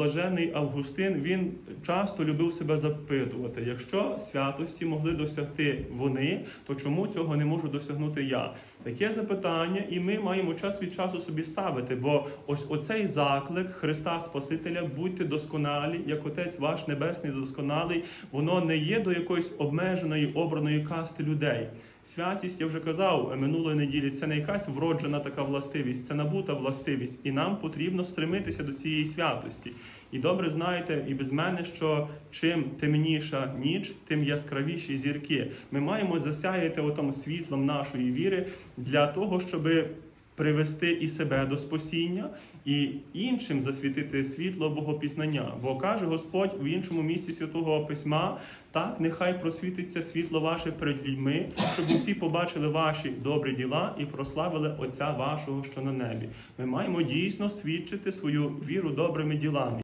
блажений Августин він часто любив себе запитувати: якщо святості могли досягти вони, то чому цього не можу досягнути я? Таке запитання, і ми маємо час від часу собі ставити. Бо ось оцей заклик Христа Спасителя, будьте досконалі, як Отець ваш Небесний досконалий, воно не є до якоїсь обмеженої обраної касти людей. Святість, я вже казав минулої неділі, це не якась вроджена така властивість, це набута властивість, і нам потрібно стремитися до цієї святості. І добре знаєте, і без мене, що чим темніша ніч, тим яскравіші зірки. Ми маємо засяяти отом світлом нашої віри для того, щоби привести і себе до спасіння, і іншим засвітити світло Богопізнання. Бо каже Господь в іншому місці святого Письма: так, нехай просвітиться світло ваше перед людьми, щоб усі побачили ваші добрі діла і прославили Отця вашого, що на небі. Ми маємо дійсно свідчити свою віру добрими ділами.